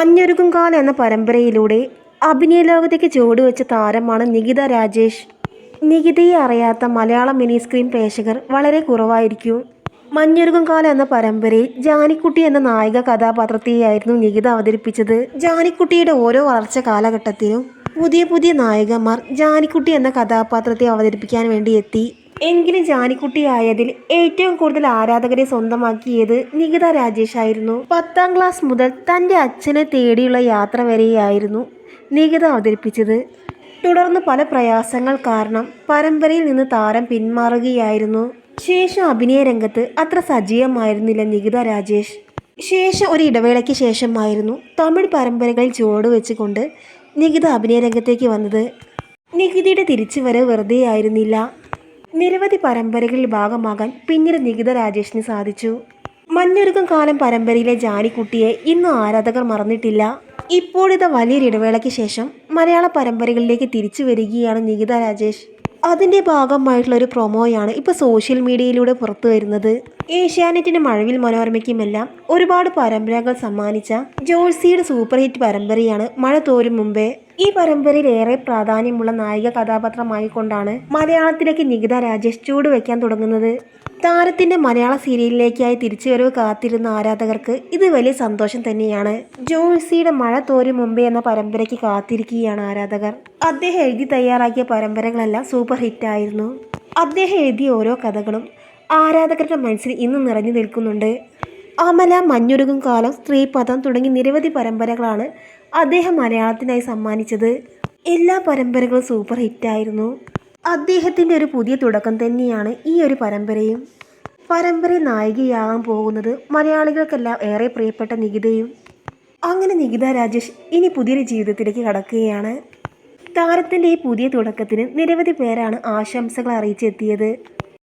മഞ്ഞൊരുക്കും കാലം എന്ന പരമ്പരയിലൂടെ അഭിനയ ലോകത്തേക്ക് ചുവടുവെച്ച താരമാണ് നികിത രാജേഷ്. നികിതയെ അറിയാത്ത മലയാളം മിനി സ്ക്രീൻ പ്രേക്ഷകർ വളരെ കുറവായിരിക്കും. മഞ്ഞൊരുക്കും കാലം എന്ന പരമ്പരയിൽ ജാനിക്കുട്ടി എന്ന നായിക കഥാപാത്രത്തെയായിരുന്നു നികിത അവതരിപ്പിച്ചത്. ജാനിക്കുട്ടിയുടെ ഓരോ വളർച്ച കാലഘട്ടത്തിലും പുതിയ പുതിയ നായകന്മാർ ജാനിക്കുട്ടി എന്ന കഥാപാത്രത്തെ അവതരിപ്പിക്കാൻ വേണ്ടി എത്തി. എങ്കിലും ജാനിക്കുട്ടിയായതിൽ ഏറ്റവും കൂടുതൽ ആരാധകരെ സ്വന്തമാക്കിയത് നികിത രാജേഷ് ആയിരുന്നു. പത്താം ക്ലാസ് മുതൽ തന്റെ അച്ഛനെ തേടിയുള്ള യാത്ര വരെയായിരുന്നു നികിത അവതരിപ്പിച്ചത്. തുടർന്ന് പല പ്രയാസങ്ങൾ കാരണം പരമ്പരയിൽ നിന്ന് താരം പിന്മാറുകയായിരുന്നു. ശേഷം അഭിനയ രംഗത്ത് അത്ര സജീവമായിരുന്നില്ല നികിത രാജേഷ്. ശേഷം ഒരു ഇടവേളയ്ക്ക് ശേഷമായിരുന്നു തമിഴ് പരമ്പരകളിൽ ചുവട് വെച്ചുകൊണ്ട് നികിത അഭിനയ രംഗത്തേക്ക് വന്നത്. നികിതയുടെ തിരിച്ചുവരവ് വെറുതെ ആയിരുന്നില്ല നിരവധി പരമ്പരകളിൽ ഭാഗമാകാൻ പിന്നീട് നികിത രാജേഷിന് സാധിച്ചു. മഞ്ഞൊരുക്കം കാലം പരമ്പരയിലെ ജാനിക്കുട്ടിയെ ഇന്നും ആരാധകർ മറന്നിട്ടില്ല. ഇപ്പോഴിത വലിയൊരു ഇടവേളയ്ക്ക് ശേഷം മലയാള പരമ്പരകളിലേക്ക് തിരിച്ചു വരികയാണ് നികിത രാജേഷ്. അതിന്റെ ഭാഗമായിട്ടുള്ള ഒരു പ്രൊമോയാണ് ഇപ്പോൾ സോഷ്യൽ മീഡിയയിലൂടെ പുറത്തു വരുന്നത്. ഏഷ്യാനെറ്റിനും മഴവിൽ മനോരമയ്ക്കുമെല്ലാം ഒരുപാട് പരമ്പരകൾ സമ്മാനിച്ച ജോൾസിയുടെ സൂപ്പർ ഹിറ്റ് പരമ്പരയാണ് മഴ തോരും മുമ്പേ. ഈ പരമ്പരയിൽ ഏറെ പ്രാധാന്യമുള്ള നായിക കഥാപാത്രമായിക്കൊണ്ടാണ് മലയാളത്തിലേക്ക് നികിത രാജേഷ് ചൂട് ചൂടുവെക്കാൻ തുടങ്ങുന്നത്. താരത്തിന്റെ മലയാള സീരിയലിലേക്കായി തിരിച്ചുവരവ് കാത്തിരുന്ന ആരാധകർക്ക് ഇത് വലിയ സന്തോഷം തന്നെയാണ്. ജോൾസിയുടെ മഴ തോരും മുമ്പേ എന്ന പരമ്പരയ്ക്ക് കാത്തിരിക്കുകയാണ് ആരാധകർ. അദ്ദേഹം എഴുതി തയ്യാറാക്കിയ പരമ്പരകളെല്ലാം സൂപ്പർ ഹിറ്റായിരുന്നു അദ്ദേഹം എഴുതിയ ഓരോ കഥകളും ആരാധകരുടെ മനസ്സിൽ ഇന്ന് നിറഞ്ഞു നിൽക്കുന്നുണ്ട്. അമല മഞ്ഞുരുകും കാലം സ്ത്രീപഥം തുടങ്ങി നിരവധി പരമ്പരകളാണ് അദ്ദേഹം മലയാളത്തിനായി സമ്മാനിച്ചത്. എല്ലാ പരമ്പരകളും സൂപ്പർ ഹിറ്റായിരുന്നു അദ്ദേഹത്തിന്റെ ഒരു പുതിയ തുടക്കം തന്നെയാണ് ഈ ഒരു പരമ്പരയും. പരമ്പര നായികയാകാൻ പോകുന്നത് മലയാളികൾക്കെല്ലാം ഏറെ പ്രിയപ്പെട്ട നികിതയും. അങ്ങനെ നികിത രാജേഷ് ഇനി പുതിയൊരു ജീവിതത്തിലേക്ക് കടക്കുകയാണ്. താരത്തിന്റെ ഈ പുതിയ തുടക്കത്തിന് നിരവധി പേരാണ് ആശംസകൾ അറിയിച്ചെത്തിയത്.